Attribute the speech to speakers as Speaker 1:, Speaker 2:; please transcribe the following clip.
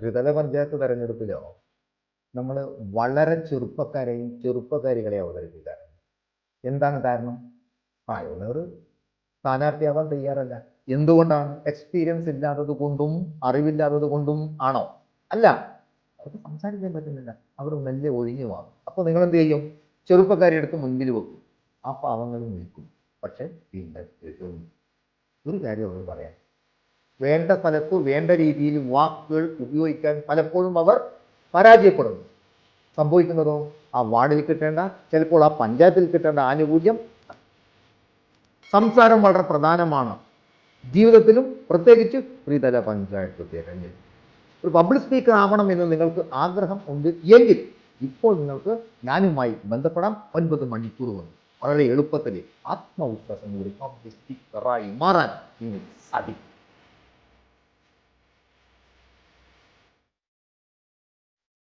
Speaker 1: ത്രിതല പഞ്ചായത്ത് തെരഞ്ഞെടുപ്പിലോ നമ്മൾ വളരെ ചെറുപ്പക്കാരെയും ചെറുപ്പക്കാരികളെ അവതരിപ്പിക്കാറ് എന്താണ് കാരണം? ആ ഇവർ സ്ഥാനാർത്ഥിയാവാൻ തയ്യാറല്ല. എന്തുകൊണ്ടാണ്? എക്സ്പീരിയൻസ് ഇല്ലാത്തത് കൊണ്ടും അറിവില്ലാത്തത് കൊണ്ടും ആണോ? അല്ല അവർക്ക് സംസാരിക്കാൻ പറ്റുന്നില്ല. അവർ മെല്ലെ ഒഴിഞ്ഞു മാറും അപ്പോൾ നിങ്ങൾ എന്ത് ചെയ്യും? ചെറുപ്പക്കാരെ എടുത്ത് മുൻപിൽ വെക്കും. ആ പാവങ്ങൾ നിൽക്കും. പക്ഷെ വീണ്ടും. ഒരു കാര്യം അവർ പറയാം. വേണ്ട സ്ഥലത്ത് വേണ്ട രീതിയിൽ വാക്കുകൾ ഉപയോഗിക്കാൻ പലപ്പോഴും അവർ പരാജയപ്പെടുന്നു. സംഭവിക്കുന്നതോ? ആ വാർഡിൽ കിട്ടേണ്ട ചിലപ്പോൾ ആ പഞ്ചായത്തിൽ കിട്ടേണ്ട ആനുകൂല്യം സംസാരം വളരെ പ്രധാനമാണ്. ജീവിതത്തിലും പ്രത്യേകിച്ച് ത്രിതല പഞ്ചായത്ത് തിരഞ്ഞെടുപ്പ്. ഒരു പബ്ലിക് സ്പീക്കർ ആവണം എന്ന് നിങ്ങൾക്ക് ആഗ്രഹം ഉണ്ട് എങ്കിൽ ഇപ്പോൾ നിങ്ങൾക്ക് ഞാനുമായി ബന്ധപ്പെടാം. ഒൻപത് മണിക്കൂർ വന്നു. വളരെ എളുപ്പത്തിൽ ആത്മവിശ്വാസം കൂടി പബ്ലിക് സ്പീക്കറായി മാറാൻ സാധിക്കും.